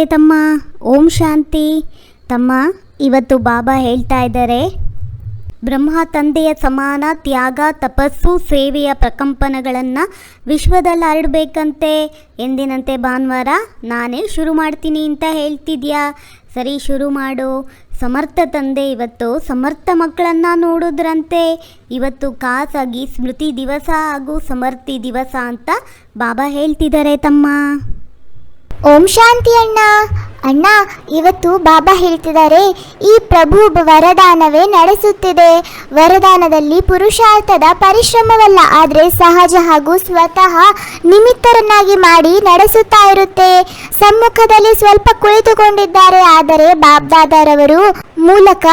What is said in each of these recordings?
ನಮಸ್ತೆ ತಮ್ಮ. ಓಂ ಶಾಂತಿ. ತಮ್ಮ, ಇವತ್ತು ಬಾಬಾ ಹೇಳ್ತಾ ಇದ್ದಾರೆ, ಬ್ರಹ್ಮ ತಂದೆಯ ಸಮಾನ ತ್ಯಾಗ, ತಪಸ್ಸು, ಸೇವೆಯ ಪ್ರಕಂಪನಗಳನ್ನು ವಿಶ್ವದಲ್ಲಿ ಹರಡಬೇಕಂತೆ. ಎಂದಿನಂತೆ ಭಾನುವಾರ ನಾನೇ ಶುರು ಮಾಡ್ತೀನಿ ಅಂತ ಹೇಳ್ತಿದ್ಯಾ? ಸರಿ, ಶುರು ಮಾಡು. ಸಮರ್ಥ ತಂದೆ ಇವತ್ತು ಸಮರ್ಥ ಮಕ್ಕಳನ್ನು ನೋಡೋದ್ರಂತೆ. ಇವತ್ತು ಖಾಸಾಗಿ ಸ್ಮೃತಿ ದಿವಸ ಹಾಗೂ ಸಮರ್ಥಿ ದಿವಸ ಅಂತ ಬಾಬಾ ಹೇಳ್ತಿದ್ದಾರೆ ತಮ್ಮ. ಓಂ ಶಾಂತಿ ಅಣ್ಣ ಅಣ್ಣ, ಇವತ್ತು ಬಾಬಾ ಹೇಳ್ತಿದ್ದಾರೆ, ಈ ಪ್ರಭು ವರದಾನವೇ ನಡೆಸುತ್ತಿದೆ. ವರದಾನದಲ್ಲಿ ಪುರುಷಾರ್ಥದ ಪರಿಶ್ರಮವಲ್ಲ, ಆದರೆ ಸಹಜ ಹಾಗೂ ಸ್ವತಃ ನಿಮಿತ್ತರನ್ನಾಗಿ ಮಾಡಿ ನಡೆಸುತ್ತಾ ಇರುತ್ತೆ. ಸಮ್ಮುಖದಲ್ಲಿ ಸ್ವಲ್ಪ ಕುಳಿತುಕೊಂಡಿದ್ದಾರೆ, ಆದರೆ ಬಾಬ್ದಾದರವರು ಮೂಲಕ,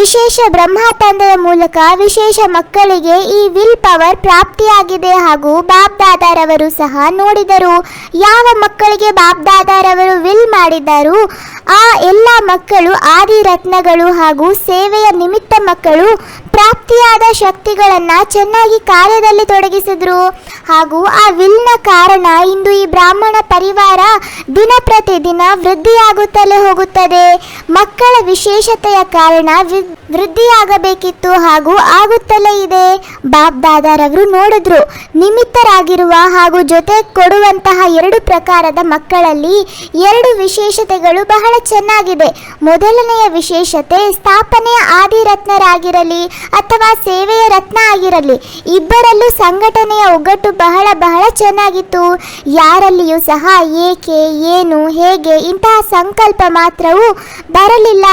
ವಿಶೇಷ ಬ್ರಹ್ಮ ತಂದೆಯ ಮೂಲಕ ವಿಶೇಷ ಮಕ್ಕಳಿಗೆ ಈ ವಿಲ್ ಪವರ್ ಪ್ರಾಪ್ತಿಯಾಗಿದೆ ಹಾಗೂ ಬಾಬ್ದಾದಾರವರು ಸಹ ನೋಡಿದರು. ಯಾವ ಮಕ್ಕಳಿಗೆ ಬಾಬ್ದಾದಾರವರು ವಿಲ್ ಮಾಡಿದರು ಆ ಎಲ್ಲ ಮಕ್ಕಳು ಆದಿರತ್ನಗಳು ಹಾಗೂ ಸೇವೆಯ ನಿಮಿತ್ತ ಮಕ್ಕಳು ಪ್ರಾಪ್ತಿಯಾದ ಶಕ್ತಿಗಳನ್ನು ಚೆನ್ನಾಗಿ ಕಾರ್ಯದಲ್ಲಿ ತೊಡಗಿಸಿದ್ರು. ಹಾಗೂ ಆ ವಿಲ್ನ ಕಾರಣ ಇಂದು ಈ ಬ್ರಾಹ್ಮಣ ಪರಿವಾರ ದಿನ ಪ್ರತಿದಿನ ವೃದ್ಧಿಯಾಗುತ್ತಲೇ ಹೋಗುತ್ತದೆ. ಮಕ್ಕಳ ವಿಶೇಷತೆಯ ಕಾರಣ ವೃದ್ಧಿಯಾಗಬೇಕಿತ್ತು ಹಾಗೂ ಆಗುತ್ತಲೇ ಇದೆ. ಬಾಬ್ ದಾದಾರವರು ನೋಡಿದ್ರು, ನಿಮಿತ್ತರಾಗಿರುವ ಹಾಗೂ ಜೊತೆ ಕೊಡುವಂತಹ ಎರಡು ಪ್ರಕಾರದ ಮಕ್ಕಳಲ್ಲಿ ಎರಡು ವಿಶೇಷತೆಗಳು ಬಹಳ ಚೆನ್ನಾಗಿದೆ. ಮೊದಲನೆಯ ವಿಶೇಷತೆ ಸ್ಥಾಪನೆಯ ಆದಿರತ್ನರಾಗಿರಲಿ ಅಥವಾ ಸೇವೆಯ ರತ್ನ ಆಗಿರಲಿ, ಇಬ್ಬರಲ್ಲೂ ಸಂಘಟನೆಯ ಒಗ್ಗಟ್ಟು ಬಹಳ ಬಹಳ ಚೆನ್ನಾಗಿತ್ತು. ಯಾರಲ್ಲಿಯೂ ಸಹ ಏಕೆ, ಏನು, ಹೇಗೆ ಇಂತಹ ಸಂಕಲ್ಪ ಮಾತ್ರವೂ ಬರಲಿಲ್ಲ.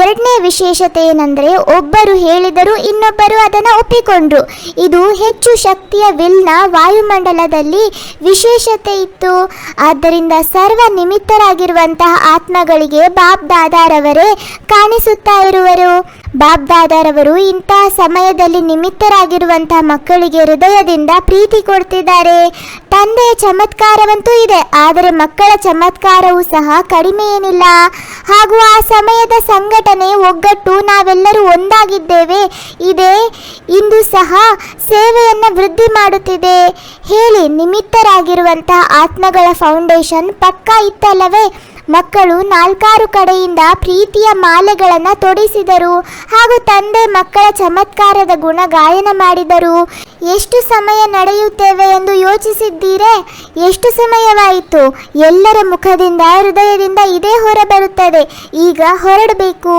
ಎರಡನೇ ವಿಶೇಷತೆ ಏನಂದ್ರೆ, ಒಬ್ಬರು ಹೇಳಿದರು ಇನ್ನೊಬ್ಬರು ಅದನ್ನು ಒಪ್ಪಿಕೊಂಡ್ರು. ಇದು ಹೆಚ್ಚು ಶಕ್ತಿಯ ವಿಲ್ನ ವಾಯುಮಂಡಲದಲ್ಲಿ ವಿಶೇಷತೆ ಇತ್ತು. ಆದ್ದರಿಂದ ಸರ್ವ ನಿಮಿತ್ತರಾಗಿರುವಂತಹ ಆತ್ಮಗಳಿಗೆ ಬಾಬ್ ದಾದಾರವರೇ ಕಾಣಿಸುತ್ತಾ ಇರುವರು. ಬಾಬ್ ದಾದಾರವರು ಇಂತಹ ಸಮಯದಲ್ಲಿ ನಿಮಿತ್ತರಾಗಿರುವಂತಹ ಮಕ್ಕಳಿಗೆ ಹೃದಯದಿಂದ ಪ್ರೀತಿ ಕೊಡ್ತಿದ್ದಾರೆ. ತಂದೆಯ ಚಮತ್ಕಾರವಂತೂ ಇದೆ, ಆದರೆ ಮಕ್ಕಳ ಚಮತ್ಕಾರವೂ ಸಹ ಕಡಿಮೆ ಏನಿಲ್ಲ. ಹಾಗೂ ಆ ಸಮಯದ ಸಂಘಟನೆ, ಒಗ್ಗಟ್ಟು ನಾವೆಲ್ಲರೂ ಒಂದಾಗಿದ್ದೇವೆ. ಇದೆ, ಇಂದು ಸಹ ಸೇವೆಯನ್ನು ವೃದ್ಧಿ ಮಾಡುತ್ತಿದೆ. ಹೇಳಿ, ನಿಮಿತ್ತರಾಗಿರುವಂತಹ ಆತ್ಮಗಳ ಫೌಂಡೇಶನ್ ಪಕ್ಕಾ ಇತ್ತಲ್ಲವೇ? ಮಕ್ಕಳು ನಾಲ್ಕಾರು ಕಡೆಯಿಂದ ಪ್ರೀತಿಯ ಮಾಲೆಗಳನ್ನು ತೊಡಿಸಿದರು ಹಾಗೂ ತಂದೆ ಮಕ್ಕಳ ಚಮತ್ಕಾರದ ಗುಣ ಗಾಯನ ಮಾಡಿದರು. ಎಷ್ಟು ಸಮಯ ನಡೆಯುತ್ತೇವೆ ಎಂದು ಯೋಚಿಸಿದ್ದೀರೇ? ಎಷ್ಟು ಸಮಯವಾಯಿತು? ಎಲ್ಲರ ಮುಖದಿಂದ, ಹೃದಯದಿಂದ ಇದೇ ಹೊರಬರುತ್ತದೆ. ಈಗ ಹೊರಡಬೇಕು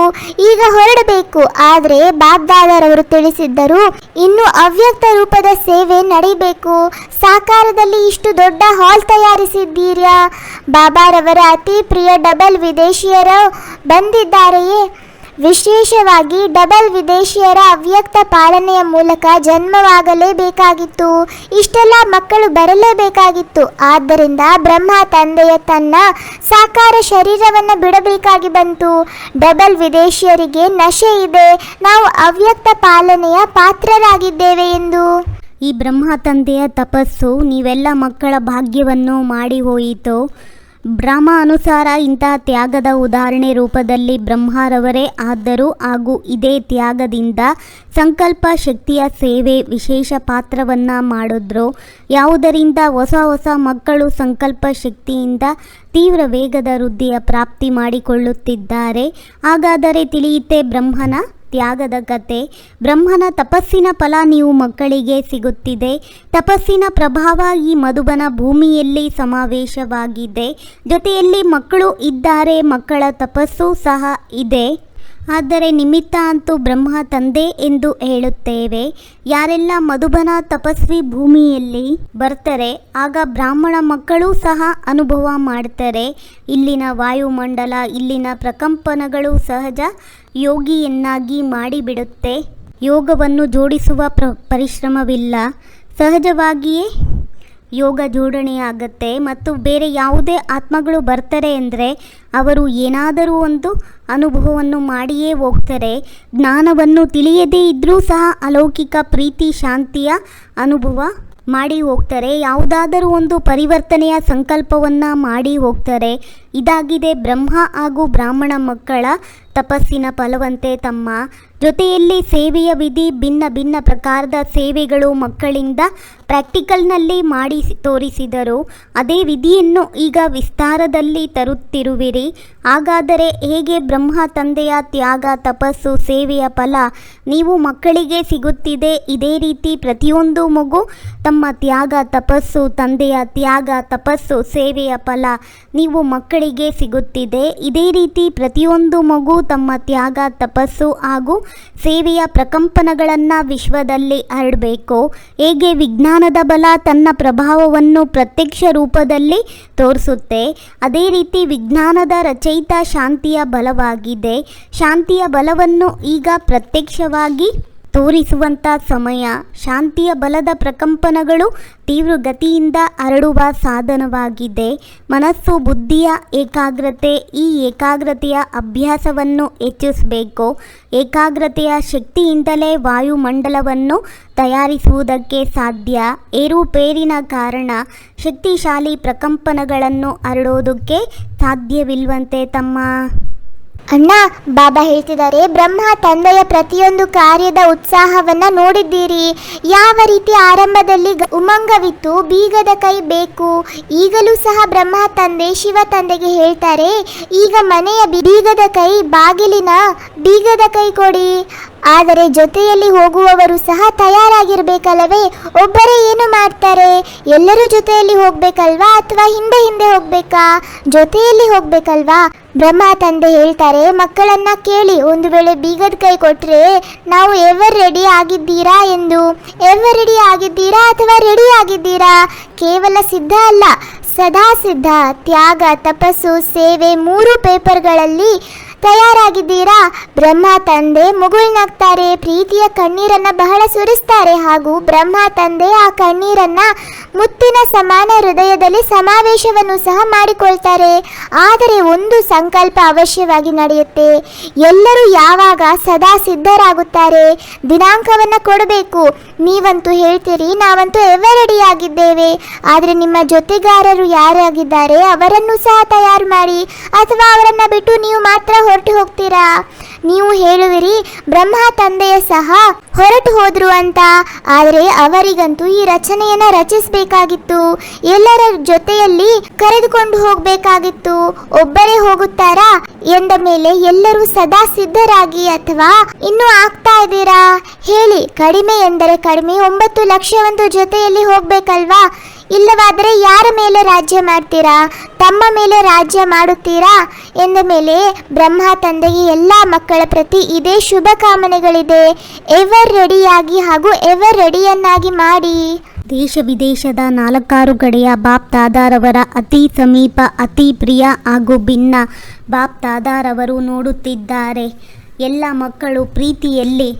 ಈಗ ಹೊರಡಬೇಕು. ಆದರೆ ಬಾಬ್ದಾದರವರು ತಿಳಿಸಿದ್ದರು, ಇನ್ನು ಅವ್ಯಕ್ತ ರೂಪದ ಸೇವೆ ನಡೀಬೇಕು. ಸಾಕಾರದಲ್ಲಿ ಇಷ್ಟು ದೊಡ್ಡ ಹಾಲ್ ತಯಾರಿಸಿದ್ದೀರಾ? ಬಾಬಾರವರ ಅತಿ ಪ್ರಿಯ ಡಬಲ್ ವಿದೇಶಿಯರು ಬಂದಿದ್ದಾರೆಯೇ? ವಿಶೇಷವಾಗಿ ಡಬಲ್ ವಿದೇಶಿಯರ ಅವ್ಯಕ್ತ ಪಾಲನೆಯ ಮೂಲಕ ಜನ್ಮವಾಗಲೇಬೇಕಾಗಿತ್ತು. ಇಷ್ಟೆಲ್ಲ ಮಕ್ಕಳು ಬರಲೇಬೇಕಾಗಿತ್ತು. ಆದ್ದರಿಂದ ಬ್ರಹ್ಮ ತಂದೆಯ ತನ್ನ ಸಾಕಾರ ಶರೀರವನ್ನು ಬಿಡಬೇಕಾಗಿ ಬಂತು. ಡಬಲ್ ವಿದೇಶಿಯರಿಗೆ ನಶೆ ಇದೆ. ನಾವು ಅವ್ಯಕ್ತ ಪಾಲನೆಯ ಪಾತ್ರರಾಗಿದ್ದೇವೆ ಎಂದು. ಈ ಬ್ರಹ್ಮ ತಂದೆಯ ತಪಸ್ಸು ನೀವೆಲ್ಲ ಮಕ್ಕಳ ಭಾಗ್ಯವನ್ನು ಮಾಡಿ ಹೋಯಿತು. ಬ್ರಹ್ಮ ಅನುಸಾರ ಇಂತಹ ತ್ಯಾಗದ ಉದಾಹರಣೆ ರೂಪದಲ್ಲಿ ಬ್ರಹ್ಮರವರೇ ಆದರೂ ಹಾಗೂ ಇದೇ ತ್ಯಾಗದಿಂದ ಸಂಕಲ್ಪ ಶಕ್ತಿಯ ಸೇವೆ ವಿಶೇಷ ಪಾತ್ರವನ್ನು ಮಾಡಿದ್ರು, ಯಾವುದರಿಂದ ಹೊಸ ಹೊಸ ಮಕ್ಕಳು ಸಂಕಲ್ಪ ಶಕ್ತಿಯಿಂದ ತೀವ್ರ ವೇಗದ ವೃದ್ಧಿಯ ಪ್ರಾಪ್ತಿ ಮಾಡಿಕೊಳ್ಳುತ್ತಿದ್ದಾರೆ, ಹಾಗಾದರೆ ತಿಳಿಯುತ್ತೆ ಬ್ರಹ್ಮನ ತ್ಯಾಗದ ಕತೆ. ಬ್ರಹ್ಮನ ತಪಸ್ಸಿನ ಫಲ ನೀವು ಮಕ್ಕಳಿಗೆ ಸಿಗುತ್ತಿದೆ. ತಪಸ್ಸಿನ ಪ್ರಭಾವ ಈ ಮಧುಬನ ಭೂಮಿಯಲ್ಲಿ ಸಮಾವೇಶವಾಗಿದೆ. ಜೊತೆಯಲ್ಲಿ ಮಕ್ಕಳು ಇದ್ದಾರೆ, ಮಕ್ಕಳ ತಪಸ್ಸು ಸಹ ಇದೆ. ಆದರೆ ನಿಮಿತ್ತ ಅಂತೂ ಬ್ರಹ್ಮ ತಂದೆ ಎಂದು ಹೇಳುತ್ತೇವೆ. ಯಾರೆಲ್ಲ ಮಧುಬನ ತಪಸ್ವಿ ಭೂಮಿಯಲ್ಲಿ ಬರ್ತಾರೆ, ಆಗ ಬ್ರಾಹ್ಮಣ ಮಕ್ಕಳು ಸಹ ಅನುಭವ ಮಾಡ್ತಾರೆ. ಇಲ್ಲಿನ ವಾಯುಮಂಡಲ, ಇಲ್ಲಿನ ಪ್ರಕಂಪನಗಳು ಸಹಜ ಯೋಗಿಯನ್ನಾಗಿ ಮಾಡಿಬಿಡುತ್ತೆ. ಯೋಗವನ್ನು ಜೋಡಿಸುವ ಪ್ರ, ಪರಿಶ್ರಮವಿಲ್ಲ. ಸಹಜವಾಗಿಯೇ ಯೋಗ ಜೋಡಣೆಯಾಗತ್ತೆ ಮತ್ತು ಬೇರೆ ಯಾವುದೇ ಆತ್ಮಗಳು ಬರ್ತಾರೆ ಅಂದರೆ ಅವರು ಏನಾದರೂ ಒಂದು ಅನುಭವವನ್ನು ಮಾಡಿಯೇ ಹೋಗ್ತಾರೆ. ಜ್ಞಾನವನ್ನು ತಿಳಿಯದೇ ಇದ್ದರೂ ಸಹ ಅಲೌಕಿಕ ಪ್ರೀತಿ, ಶಾಂತಿಯ ಅನುಭವ ಮಾಡಿ ಹೋಗ್ತಾರೆ. ಯಾವುದಾದರೂ ಒಂದು ಪರಿವರ್ತನೆಯ ಸಂಕಲ್ಪವನ್ನು ಮಾಡಿ ಹೋಗ್ತಾರೆ. ಇದಾಗಿದೆ ಬ್ರಹ್ಮ ಹಾಗೂ ಬ್ರಾಹ್ಮಣ ಮಕ್ಕಳ ತಪಸ್ಸಿನ ಫಲವಂತೆ ತಮ್ಮ ಜೊತೆಯಲ್ಲಿ ಸೇವೆಯ ವಿಧಿ ಭಿನ್ನ ಭಿನ್ನ ಪ್ರಕಾರದ ಸೇವೆಗಳು ಮಕ್ಕಳಿಂದ ಪ್ರಾಕ್ಟಿಕಲ್ನಲ್ಲಿ ಮಾಡಿ ತೋರಿಸಿದರು. ಅದೇ ವಿಧಿಯನ್ನು ಈಗ ವಿಸ್ತಾರದಲ್ಲಿ ತರುತ್ತಿರುವಿರಿ. ಹಾಗಾದರೆ ಹೇಗೆ ಬ್ರಹ್ಮ ತಂದೆಯ ತ್ಯಾಗ, ತಪಸ್ಸು, ಸೇವೆಯ ಫಲ ನೀವು ಮಕ್ಕಳಿಗೆ ಸಿಗುತ್ತಿದೆ? ಇದೇ ರೀತಿ ಪ್ರತಿಯೊಂದು ಮಗು ತಮ್ಮ ತ್ಯಾಗ, ತಪಸ್ಸು, ತಂದೆಯ ತ್ಯಾಗ, ತಪಸ್ಸು, ಸೇವೆಯ ಫಲ ನೀವು ಮಕ್ಕಳಿಗೆ ಸಿಗುತ್ತಿದೆ. ಇದೇ ರೀತಿ ಪ್ರತಿಯೊಂದು ಮಗು ತಮ್ಮ ತ್ಯಾಗ, ತಪಸ್ಸು ಹಾಗೂ ಸೇವೆಯ ಪ್ರಕಂಪನಗಳನ್ನು ವಿಶ್ವದಲ್ಲಿ ಹರಡಬೇಕು? ಹೇಗೆ ವಿಜ್ಞಾನದ ಬಲ ತನ್ನ ಪ್ರಭಾವವನ್ನು ಪ್ರತ್ಯಕ್ಷ ರೂಪದಲ್ಲಿ ತೋರಿಸುತ್ತೆ? ಅದೇ ರೀತಿ ವಿಜ್ಞಾನದ ರಚಯಿತ ಶಾಂತಿಯ ಬಲವಾಗಿದೆ. ಶಾಂತಿಯ ಬಲವನ್ನು ಈಗ ಪ್ರತ್ಯಕ್ಷವಾಗಿ ತೋರಿಸುವಂಥ ಸಮಯ. ಶಾಂತಿಯ ಬಲದ ಪ್ರಕಂಪನಗಳು ತೀವ್ರಗತಿಯಿಂದ ಹರಡುವ ಸಾಧನವಾಗಿದೆ. ಮನಸ್ಸು ಬುದ್ಧಿಯ ಏಕಾಗ್ರತೆ, ಈ ಏಕಾಗ್ರತೆಯ ಅಭ್ಯಾಸವನ್ನು ಹೆಚ್ಚಿಸಬೇಕು. ಏಕಾಗ್ರತೆಯ ಶಕ್ತಿಯಿಂದಲೇ ವಾಯುಮಂಡಲವನ್ನು ತಯಾರಿಸುವುದಕ್ಕೆ ಸಾಧ್ಯ. ಏರುಪೇರಿನ ಕಾರಣ ಶಕ್ತಿಶಾಲಿ ಪ್ರಕಂಪನಗಳನ್ನು ಹರಡೋದಕ್ಕೆ ಸಾಧ್ಯವಿಲ್ವಂತೆ ತಮ್ಮ ಅಣ್ಣ, ಬಾಬಾ ಹೇಳ್ತಿದ್ದಾರೆ, ಬ್ರಹ್ಮ ತಂದೆಯ ಪ್ರತಿಯೊಂದು ಕಾರ್ಯದ ಉತ್ಸಾಹವನ್ನ ನೋಡಿದ್ದೀರಿ. ಯಾವ ರೀತಿ ಆರಂಭದಲ್ಲಿ ಉಮಂಗವಿತ್ತು, ಬೀಗದ ಕೈ ಬೇಕು. ಈಗಲೂ ಸಹ ಬ್ರಹ್ಮ ತಂದೆ, ಶಿವ ತಂದೆಗೆ ಹೇಳ್ತಾರೆ, ಈಗ ಮನೆಯ ಬೀಗದ ಕೈ, ಬಾಗಿಲಿನ ಬೀಗದ ಕೈ ಕೊಡಿ. ಆದರೆ ಜೊತೆಯಲ್ಲಿ ಹೋಗುವವರು ಸಹ ತಯಾರಾಗಿರ್ಬೇಕಲ್ಲವೇ? ಒಬ್ಬರೇ ಏನು ಮಾಡ್ತಾರೆ? ಎಲ್ಲರೂ ಜೊತೆಯಲ್ಲಿ ಹೋಗ್ಬೇಕಲ್ವಾ ಅಥವಾ ಹಿಂದೆ ಹಿಂದೆ ಹೋಗ್ಬೇಕಾ? ಜೊತೆಯಲ್ಲಿ ಹೋಗ್ಬೇಕಲ್ವಾ? ಬ್ರಹ್ಮ ತಂದೆ ಹೇಳ್ತಾರೆ, ಮಕ್ಕಳನ್ನ ಕೇಳಿ, ಒಂದು ವೇಳೆ ಬೀಗದ ಕೈ ಕೊಟ್ರೆ ನಾವು ಎವರ್ ರೆಡಿ ಆಗಿದ್ದೀರಾ ಎಂದು? ಎವರ್ ರೆಡಿ ಆಗಿದ್ದೀರಾ ಅಥವಾ ರೆಡಿ ಆಗಿದ್ದೀರಾ? ಕೇವಲ ಸಿದ್ಧ ಅಲ್ಲ, ಸದಾ ಸಿದ್ಧ. ತ್ಯಾಗ, ತಪಸ್ಸು, ಸೇವೆ, ಮೂರು ಪೇಪರ್ಗಳಲ್ಲಿ ತಯಾರಾಗಿದ್ದೀರಾ? ಬ್ರಹ್ಮ ತಂದೆ ಮುಗುಳ್ನಗ್ತಾರೆ, ಪ್ರೀತಿಯ ಕಣ್ಣೀರನ್ನ ಬಹಳ ಸುರಿಸ್ತಾರೆ ಹಾಗೂ ಬ್ರಹ್ಮ ತಂದೆ ಆ ಕಣ್ಣೀರನ್ನ ಮುತ್ತಿನ ಸಮಾನ ಹೃದಯದಲ್ಲಿ ಸಮಾವೇಶವನ್ನು ಸಹ ಮಾಡಿಕೊಳ್ತಾರೆ. ಆದರೆ ಒಂದು ಸಂಕಲ್ಪ ಅವಶ್ಯವಾಗಿ ನಡೆಯುತ್ತೆ. ಎಲ್ಲರೂ ಯಾವಾಗ ಸದಾ ಸಿದ್ಧರಾಗುತ್ತಾರೆ? ದಿನಾಂಕವನ್ನ ಕೊಡಬೇಕು. ನೀವಂತೂ ಹೇಳ್ತೀರಿ, ನಾವಂತೂ ಎವರೆಡಿ ಆಗಿದ್ದೇವೆ ಆದರೆ ನಿಮ್ಮ ಜೊತೆಗಾರರು ಯಾರಾಗಿದ್ದಾರೆ, ಅವರನ್ನು ಸಹ ತಯಾರು ಮಾಡಿ, ಅಥವಾ ಅವರನ್ನ ಬಿಟ್ಟು ನೀವು ಮಾತ್ರ ಹೊರಟು ಹೋಗ್ತೀರಾ? ನೀವು ಹೇಳುವಿರಿ, ಬ್ರಹ್ಮ ತಂದೆಯ ಸಹ ಹೊರಟು ಹೋದ್ರು ಅಂತ. ಆದರೆ ಅವರಿಗಂತೂ ಈ ರಚನೆಯನ್ನ ರಚಿಸಬೇಕಾಗಿತ್ತು. ಎಲ್ಲರ ಜೊತೆಯಲ್ಲಿ ಕರೆದುಕೊಂಡು ಹೋಗಬೇಕಾಗಿತ್ತು. ಒಬ್ಬರೇ ಹೋಗುತ್ತಾರಾ? ಎಂದ ಮೇಲೆ ಎಲ್ಲರೂ ಸದಾ ಸಿದ್ಧರಾಗಿ ಅಥವಾ ಇನ್ನೂ ಆಗ್ತಾ ಇದ್ದೀರಾ? ಹೇಳಿ, ಕಡಿಮೆ ಎಂದರೆ ಕಡಿಮೆ ಒಂಬತ್ತು ಲಕ್ಷ ಒಂದು ಜೊತೆಯಲ್ಲಿ ಹೋಗ್ಬೇಕಲ್ವಾ? ಇಲ್ಲವಾದರೆ ಯಾರ ಮೇಲೆ ರಾಜ್ಯ ಮಾಡ್ತೀರಾ? ತಮ್ಮ ಮೇಲೆ ರಾಜ್ಯ ಮಾಡುತ್ತೀರಾ? ಎಂದ ಮೇಲೆ ಬ್ರಹ್ಮ ತಂದೆಗೆ ಎಲ್ಲ ಮಕ್ಕಳ ಪ್ರತಿ ಇದೇ ಶುಭ ಕಾಮನೆಗಳಿದೆ. ಎವರ್ ರೆಡಿಯಾಗಿ ಹಾಗೂ ಎವರ್ ರೆಡಿಯನ್ನಾಗಿ ಮಾಡಿ. ದೇಶ ವಿದೇಶದ ನಾಲ್ಕಾರು ಕಡೆಯ ಬಾಪ್ ದಾದಾರವರ ಅತಿ ಸಮೀಪ, ಅತಿ ಪ್ರಿಯ ಹಾಗೂ ಭಿನ್ನ ಬಾಪ್ ದಾದಾರವರು ನೋಡುತ್ತಿದ್ದಾರೆ. ಎಲ್ಲ ಮಕ್ಕಳು ಪ್ರೀತಿಯಲ್ಲಿ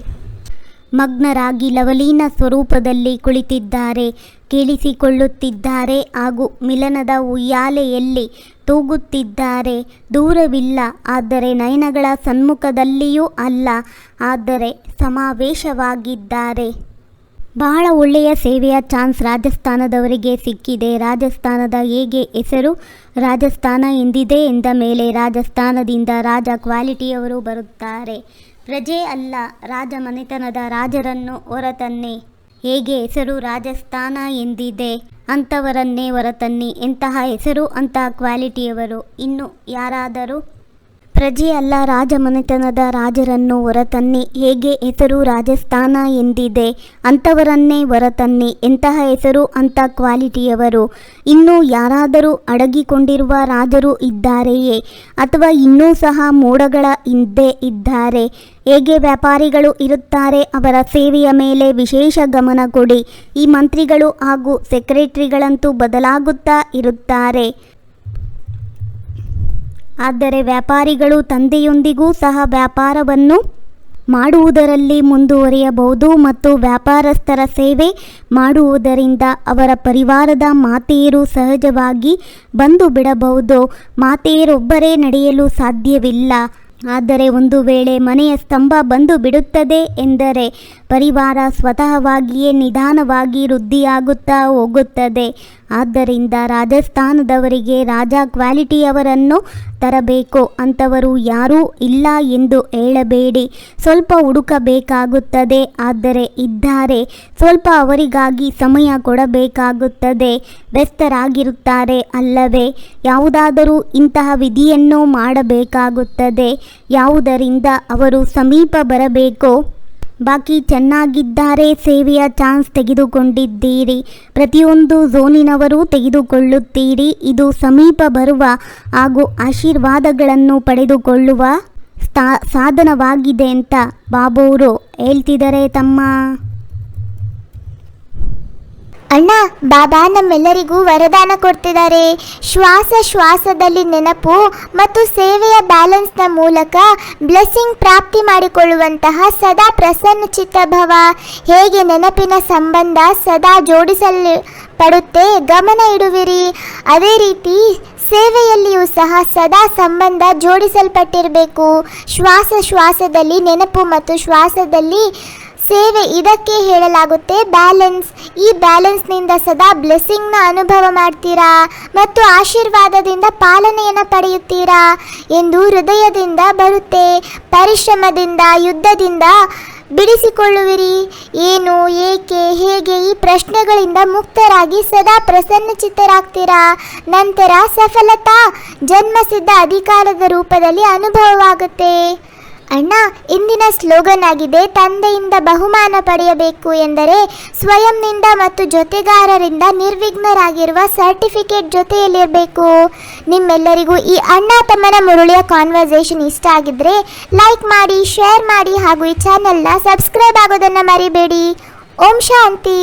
ಮಗ್ನರಾಗಿ ಲವಲೀನ ಸ್ವರೂಪದಲ್ಲಿ ಕುಳಿತಿದ್ದಾರೆ, ಕೇಳಿಸಿಕೊಳ್ಳುತ್ತಿದ್ದಾರೆ ಹಾಗೂ ಮಿಲನದ ಉಯ್ಯಾಲೆಯಲ್ಲಿ ತೂಗುತ್ತಿದ್ದಾರೆ. ದೂರವಿಲ್ಲ, ಆದರೆ ನಯನಗಳ ಸನ್ಮುಖದಲ್ಲಿಯೂ ಅಲ್ಲ, ಆದರೆ ಸಮಾವೇಶವಾಗಿದ್ದಾರೆ. ಬಹಳ ಒಳ್ಳೆಯ ಸೇವೆಯ ಚಾನ್ಸ್ ರಾಜಸ್ಥಾನದವರಿಗೆ ಸಿಕ್ಕಿದೆ. ರಾಜಸ್ಥಾನದ ಹೇಗೆ ಹೆಸರು, ರಾಜಸ್ಥಾನ ಎಂದಿದೆ ಎಂದ ಮೇಲೆ ರಾಜಸ್ಥಾನದಿಂದ ರಾಜ ಕ್ವಾಲಿಟಿಯವರು ಬರುತ್ತಾರೆ. ಪ್ರಜೆ ಅಲ್ಲ, ರಾಜ ಮನೆತನದ ರಾಜರನ್ನು ಹೊರತನ್ನಿ. ಹೇಗೆ ಹೆಸರು ರಾಜಸ್ಥಾನ ಎಂದಿದೆ? ಅಂಥವರನ್ನೇ ಹೊರತನ್ನಿ. ಎಂತಹ ಹೆಸರು, ಅಂತಹ ಕ್ವಾಲಿಟಿಯವರು ಇನ್ನು ಯಾರಾದರೂ? ಪ್ರಜೆ ಅಲ್ಲ ರಾಜಮನೆತನದ ರಾಜರನ್ನು ಹೊರತನ್ನಿ. ಹೇಗೆ ಹೆಸರು ರಾಜಸ್ಥಾನ ಎಂದಿದೆ, ಅಂಥವರನ್ನೇ ಹೊರತನ್ನಿ. ಎಂತಹ ಹೆಸರು ಅಂತ ಕ್ವಾಲಿಟಿಯವರು. ಇನ್ನು ಯಾರಾದರೂ ಅಡಗಿಕೊಂಡಿರುವ ರಾಜರು ಇದ್ದಾರೆಯೇ? ಅಥವಾ ಇನ್ನೂ ಸಹ ಮೋಡಗಳ ಹಿಂದೆ ಇದ್ದಾರೆ? ಹೇಗೆ ವ್ಯಾಪಾರಿಗಳು ಇರುತ್ತಾರೆ? ಅವರ ಸೇವೆಯ ಮೇಲೆ ವಿಶೇಷ ಗಮನ ಕೊಡಿ. ಈ ಮಂತ್ರಿಗಳು ಹಾಗೂ ಸೆಕ್ರೆಟರಿಗಳಂತೂ ಬದಲಾಗುತ್ತಾ ಇರುತ್ತಾರೆ. ಆದರೆ ವ್ಯಾಪಾರಿಗಳು ತಂದೆಯೊಂದಿಗೂ ಸಹ ವ್ಯಾಪಾರವನ್ನು ಮಾಡುವುದರಲ್ಲಿ ಮುಂದುವರಿಯಬಹುದು ಮತ್ತು ವ್ಯಾಪಾರಸ್ಥರ ಸೇವೆ ಮಾಡುವುದರಿಂದ ಅವರ ಪರಿವಾರದ ಮಾತೆಯರು ಸಹಜವಾಗಿ ಬಂದು ಬಿಡಬಹುದು. ಮಾತೆಯರೊಬ್ಬರೇ ನಡೆಯಲು ಸಾಧ್ಯವಿಲ್ಲ. ಆದರೆ ಒಂದು ವೇಳೆ ಮನೆಯ ಸ್ತಂಭ ಬಂದು ಬಿಡುತ್ತದೆ ಎಂದರೆ ಪರಿವಾರ ಸ್ವತಃವಾಗಿಯೇ ನಿಧಾನವಾಗಿ ವೃದ್ಧಿಯಾಗುತ್ತಾ ಹೋಗುತ್ತದೆ. ಆದ್ದರಿಂದ ರಾಜಸ್ಥಾನದವರಿಗೆ ರಾಜ ಕ್ವಾಲಿಟಿಯವರನ್ನು ತರಬೇಕು. ಅಂಥವರು ಯಾರೂ ಇಲ್ಲ ಎಂದು ಹೇಳಬೇಡಿ. ಸ್ವಲ್ಪ ಹುಡುಕಬೇಕಾಗುತ್ತದೆ ಆದರೆ ಇದ್ದಾರೆ. ಸ್ವಲ್ಪ ಅವರಿಗಾಗಿ ಸಮಯ ಕೊಡಬೇಕಾಗುತ್ತದೆ. ವ್ಯಸ್ತರಾಗಿರುತ್ತಾರೆ ಅಲ್ಲವೇ. ಯಾವುದಾದರೂ ಇಂತಹ ವಿಧಿಯನ್ನು ಮಾಡಬೇಕಾಗುತ್ತದೆ. ಯಾವುದರಿಂದ ಅವರು ಸಮೀಪ ಬರಬೇಕೋ? ಬಾಕಿ ಚೆನ್ನಾಗಿದ್ದಾರೆ, ಸೇವೆಯ ಚಾನ್ಸ್ ತೆಗೆದುಕೊಂಡಿದ್ದೀರಿ. ಪ್ರತಿಯೊಂದು ಝೋನಿನವರು ತೆಗೆದುಕೊಳ್ಳುತ್ತೀರಿ. ಇದು ಸಮೀಪ ಬರುವ ಹಾಗೂ ಆಶೀರ್ವಾದಗಳನ್ನು ಪಡೆದುಕೊಳ್ಳುವ ಸ್ಥಾ ಸಾಧನವಾಗಿದೆ ಅಂತ ಬಾಬುವರು ಹೇಳ್ತಿದ್ದಾರೆ ತಮ್ಮ ಅಣ್ಣ, ಬಾಬಾ ನಮ್ಮೆಲ್ಲರಿಗೂ ವರದಾನ ಕೊಡ್ತಿದ್ದಾರೆ. ಶ್ವಾಸ ಶ್ವಾಸದಲ್ಲಿ ನೆನಪು ಮತ್ತು ಸೇವೆಯ ಬ್ಯಾಲೆನ್ಸ್ನ ಮೂಲಕ ಬ್ಲೆಸ್ಸಿಂಗ್ ಪ್ರಾಪ್ತಿ ಮಾಡಿಕೊಳ್ಳುವಂತಹ ಸದಾ ಪ್ರಸನ್ನ ಚಿತ್ತಭವ ಹೇಗೆ ನೆನಪಿನ ಸಂಬಂಧ ಸದಾ ಜೋಡಿಸಲ್ಪಡುತ್ತೆ ಗಮನ ಇಡುವಿರಿ. ಅದೇ ರೀತಿ ಸೇವೆಯಲ್ಲಿಯೂ ಸಹ ಸದಾ ಸಂಬಂಧ ಜೋಡಿಸಲ್ಪಟ್ಟಿರಬೇಕು. ಶ್ವಾಸ ಶ್ವಾಸದಲ್ಲಿ ನೆನಪು ಮತ್ತು ಶ್ವಾಸದಲ್ಲಿ ಸೇವೆ ಇದಕ್ಕೆ ಹೇಳಲಾಗುತ್ತೆ. ಬ್ಯಾಲೆನ್ಸ್. ಈ ಬ್ಯಾಲೆನ್ಸ್ನಿಂದ ಸದಾ ಬ್ಲೆಸ್ಸಿಂಗ್ನ ಅನುಭವ ಮಾಡ್ತೀರಾ? ಮತ್ತು ಆಶೀರ್ವಾದದಿಂದ ಪಾಲನೆಯನ್ನು ಪಡೆಯುತ್ತೀರಾ? ಎಂದು ಹೃದಯದಿಂದ ಬರುತ್ತೆ. ಪರಿಶ್ರಮದಿಂದ, ಯುದ್ಧದಿಂದ ಬಿಡಿಸಿಕೊಳ್ಳುವಿರಿ. ಏನು, ಏಕೆ, ಹೇಗೆ ಈ ಪ್ರಶ್ನೆಗಳಿಂದ ಮುಕ್ತರಾಗಿ ಸದಾ ಪ್ರಸನ್ನಚಿತ್ತರಾಗ್ತೀರಾ? ನಂತರ ಸಫಲತಾ ಜನ್ಮಸಿದ್ಧ ಅಧಿಕಾರದ ರೂಪದಲ್ಲಿ ಅನುಭವವಾಗುತ್ತೆ. ಅಣ್ಣ, ಇಂದಿನ ಸ್ಲೋಗನ್ ಆಗಿದೆ, ತಂದೆಯಿಂದ ಬಹುಮಾನ ಪಡೆಯಬೇಕು ಎಂದರೆ ಸ್ವಯಂನಿಂದ ಮತ್ತು ಜೊತೆಗಾರರಿಂದ ನಿರ್ವಿಘ್ನರಾಗಿರುವ ಸರ್ಟಿಫಿಕೇಟ್ ಜೊತೆಯಲ್ಲಿರಬೇಕು. ನಿಮ್ಮೆಲ್ಲರಿಗೂ ಈ ಅಣ್ಣ ತಮ್ಮನ ಮುರುಳಿಯ ಕಾನ್ವರ್ಸೇಷನ್ ಇಷ್ಟ ಆಗಿದ್ರೆ ಲೈಕ್ ಮಾಡಿ, ಶೇರ್ ಮಾಡಿ ಹಾಗೂ ಈ ಚಾನೆಲ್ನ ಸಬ್ಸ್ಕ್ರೈಬ್ ಆಗೋದನ್ನು ಮರಿಬೇಡಿ. ಓಂ ಶಾಂತಿ.